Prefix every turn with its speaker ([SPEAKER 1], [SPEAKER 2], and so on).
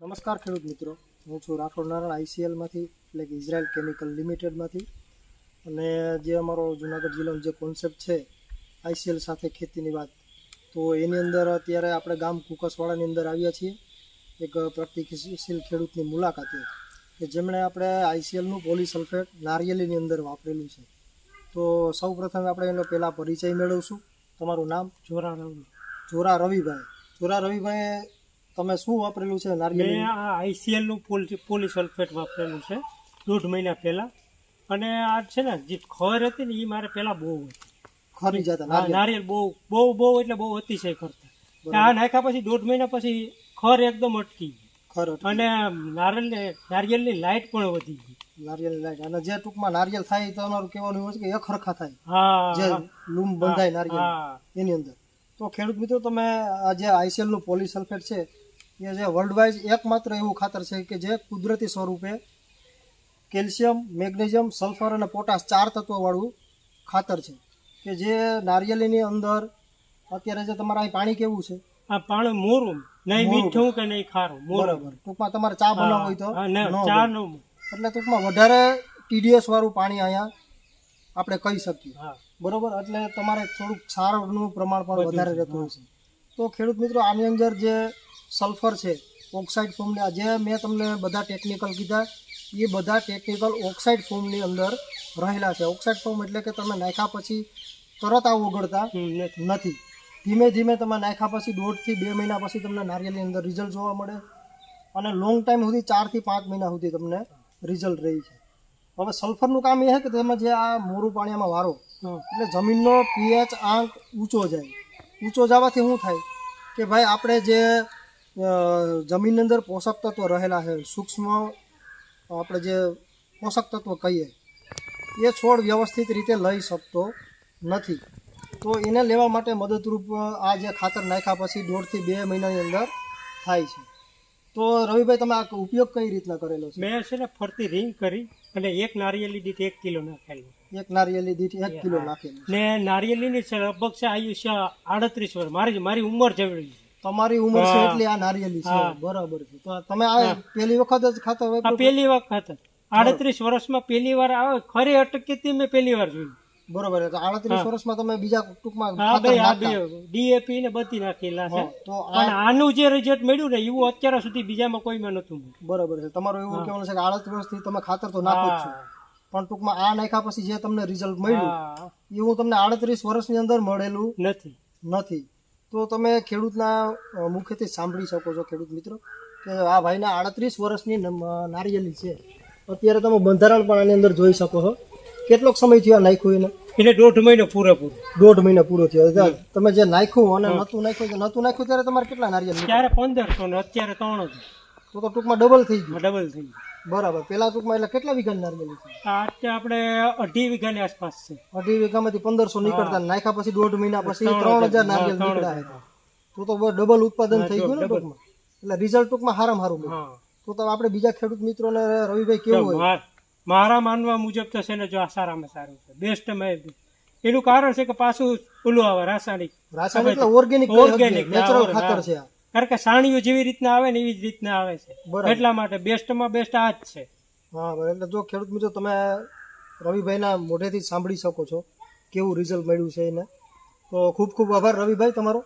[SPEAKER 1] નમસ્કાર ખેડૂત મિત્રો. હું છું રાઠોડ નારાયણ આઈસીએલમાંથી એટલે કે ઇઝરાયલ કેમિકલ લિમિટેડમાંથી. અને જે અમારો જુનાગઢ જિલ્લાનો જે કોન્સેપ્ટ છે આઈસીએલ સાથે ખેતીની વાત તો એની અંદર અત્યારે આપણે ગામ કુકસવાડાની અંદર આવ્યા છીએ. એક પ્રગતિશીલ ખેડૂતની મુલાકાતે કે જેમણે આપણે આઈસીએલનું પોલિસલ્ફેટ નારિયેલીની અંદર વાપરેલું છે. તો સૌ પ્રથમ આપણે એનો પહેલાં પરિચય મેળવશું. તમારું નામ?
[SPEAKER 2] જોરા રવિ
[SPEAKER 1] જોરા રવિભાઈ. જોરા રવિભાઈ તમે શું વાપરેલું છે?
[SPEAKER 2] મેં આ આઈસીએલનું પોલી પોલી વાપરેલું છે દોઢ મહિના પહેલા. અને આ છે ને જે ખર હતી ને એ મારે પહેલાં બહુ હતી.
[SPEAKER 1] ખરી જતા નારિયેળ.
[SPEAKER 2] નારિયેળ બહુ બહુ બહુ એટલે બહુ અતિશય કરતા આ નાખ્યા પછી દોઢ મહિના પછી ખર એકદમ અટકી ગઈ.
[SPEAKER 1] ખર
[SPEAKER 2] અને નારિયેળ નારિયેળની લાઇટ પણ વધી ગઈ.
[SPEAKER 1] નારિયેળ લાઈટ. અને જે ટૂંકમાં નારિયેળ થાય તો અમારું કહેવાનું એવું છે કે એક હરખા થાય. જે લૂમ બંધાય નારિયેળ એની અંદર. તો ખેડૂત મિત્રો તમે આ જે આઈસીએલનું પોલિસલ્ફેટ છે એ જે વર્લ્ડ વાઇઝ એકમાત્ર એવું ખાતર છે કે જે કુદરતી સ્વરૂપે કેલ્શિયમ મેગ્નેશિયમ સલ્ફર અને પોટાશ ચાર તત્વવાળું ખાતર છે. કે જે નારિયેળીની અંદર અત્યારે જે તમારે અહીં પાણી કેવું છે?
[SPEAKER 2] આ પાણી મોરું. નહીં મીઠું કે નહીં ખારું
[SPEAKER 1] બરાબર. ટૂંકમાં તમારે ચા બનાવવા હોય તો
[SPEAKER 2] ચા
[SPEAKER 1] એટલે ટૂંકમાં વધારે ટીડીએસ વાળું પાણી અહીંયા આપણે કહી શકીએ. બરોબર? એટલે તમારે થોડુંક ક્ષારનું પ્રમાણ પણ વધારે રહેતું હોય છે. તો ખેડૂત મિત્રો આની અંદર જે સલ્ફર છે ઓક્સાઇડ ફોર્મની જે મેં તમને બધા ટેકનિકલ કીધા. એ બધા ટેકનિકલ ઓક્સાઇડ ફોર્મની અંદર રહેલા છે. ઓક્સાઇડ ફોર્મ એટલે કે તમે નાખ્યા પછી તરત આ ઓગળતા
[SPEAKER 2] નથી.
[SPEAKER 1] ધીમે ધીમે તમે નાખ્યા પછી દોઢથી બે મહિના પછી તમને નારિયેળની અંદર રિઝલ્ટ જોવા મળે. અને લોંગ ટાઈમ સુધી ચારથી પાંચ મહિના સુધી તમને રિઝલ્ટ રહી છે. હવે સલ્ફરનું કામ એ છે કે તમે જે આ મોરું પાણીમાં વારો એટલે જમીનનો પીએચ આંક ઊંચો જાય. ઊંચો જવાથી શું થાય? કે ભાઈ આપણે જે જમીનની અંદર પોષક તત્વો રહેલા છે. સૂક્ષ્મ આપણે જે પોષક તત્વો કહીએ એ છોડ વ્યવસ્થિત રીતે લઈ શકતો નથી. તો એને લેવા માટે મદદરૂપ આ જે ખાતર નાખ્યા પછી દોઢથી બે મહિનાની અંદર થાય છે. તો રવિભાઈ તમે આ ઉપયોગ કઈ રીતના કરેલો છે?
[SPEAKER 2] મેં છે ને ફરતી રિંગ કરી અને એક નારિયેળી દીઠ એક કિલો નાખેલું.
[SPEAKER 1] એક નારિયેળી દીઠ એક કિલો નાખેલું
[SPEAKER 2] ને નારિયેળીની લગભગ છે આયુષ્ય આડત્રીસ વર્ષ. મારી મારી ઉંમર જેવડી છે.
[SPEAKER 1] તમારી ઉંમર છે એટલે આ નારિયેલી છે. બરાબર છે. તો તમે આ પહેલી વખત જ
[SPEAKER 2] ખાતા
[SPEAKER 1] હોય
[SPEAKER 2] પહેલી વખત આડત્રીસ વર્ષમાં પહેલી વાર આવે ખરી અટકી મેં પહેલી વાર જોયું.
[SPEAKER 1] બરોબર છે. આડત્રીસ વર્ષમાં તમે બીજા ટૂંકમાં
[SPEAKER 2] હા ભાઈ આ ડીએપી ને બધી નાખેલા છે.
[SPEAKER 1] તો
[SPEAKER 2] આનું જે રિઝલ્ટ મળ્યું ને એવું અત્યાર સુધી બીજામાં કોઈમાં નતું
[SPEAKER 1] બરોબર છે. તમારું એવું કહેવાનું છે કે આડત્રીસ વર્ષથી તમે ખાતર તો નાખો જ છો. પણ ટૂંકમાં આ નાખ્યા પછી જે તમને રિઝલ્ટ મળ્યું
[SPEAKER 2] હા.
[SPEAKER 1] એવું તમને આડત્રીસ વર્ષની અંદર મળેલું
[SPEAKER 2] નથી.
[SPEAKER 1] નથી. તો તમે ખેડૂતના મુખ્યથી સાંભળી શકો છો ખેડૂત મિત્રો કે આ ભાઈના આડત્રીસ વર્ષની નારિયેલી છે. અત્યારે તમે બંધારણ પણ આની અંદર જોઈ શકો છો કેટલોક સમય થયો નાખ્યું એને?
[SPEAKER 2] એટલે દોઢ મહિનો પૂરેપૂરો
[SPEAKER 1] દોઢ મહિના પૂરો થયો. તમે જે નાખ્યું અને નતું નાખ્યું નતું નાખ્યું ત્યારે તમારે કેટલા નારિયેલ?
[SPEAKER 2] ત્યારે પંદરસો ને અત્યારે ત્રણ
[SPEAKER 1] તો ટૂંકમાં ડબલ થઈ ગયું.
[SPEAKER 2] ડબલ થઈ ગયું.
[SPEAKER 1] બરાબર. પેલા ટૂંકમાં એટલે કેટલા વીઘાની નારિયેળી છે?
[SPEAKER 2] આ અત્યારે આપણે અઢી વીઘાની આસપાસ છે.
[SPEAKER 1] અઢી વીઘામાંથી પંદરસો નીકળતા નાખ્યા પછી દોઢ મહિના પછી ત્રણ હજાર નારિયેલ નીકળ્યા હતા. તો તો ડબલ ઉત્પાદન થઈ ગયું ને ટૂંકમાં? એટલે રિઝલ્ટ ટૂંકમાં હારામ હારું મળ્યું. તો તો આપણે બીજા ખેડૂત મિત્રોને રવિભાઈ કેવું હોય?
[SPEAKER 2] મારા માનવા મુજબ તો છે ને જો આ સારામાં સારું છે. બેસ્ટ એનું કારણ છે કે પાછું ઓલું આવે રાસાયણિક.
[SPEAKER 1] રાસાયણિક એટલે ઓર્ગેનિક
[SPEAKER 2] ઓર્ગેનિક
[SPEAKER 1] નેચરલ ખાતર છે આ.
[SPEAKER 2] કારણ કે સાણીઓ જેવી રીતના આવે ને એવી જ રીતના આવે છે. એટલા માટે બેસ્ટમાં બેસ્ટ આ જ છે.
[SPEAKER 1] હા એટલે જો ખેડૂત મિત્રો તમે રવિભાઈના મોઢેથી સાંભળી શકો છો કેવું રિઝલ્ટ મળ્યું છે એને. તો ખૂબ ખૂબ આભાર રવિભાઈ તમારો.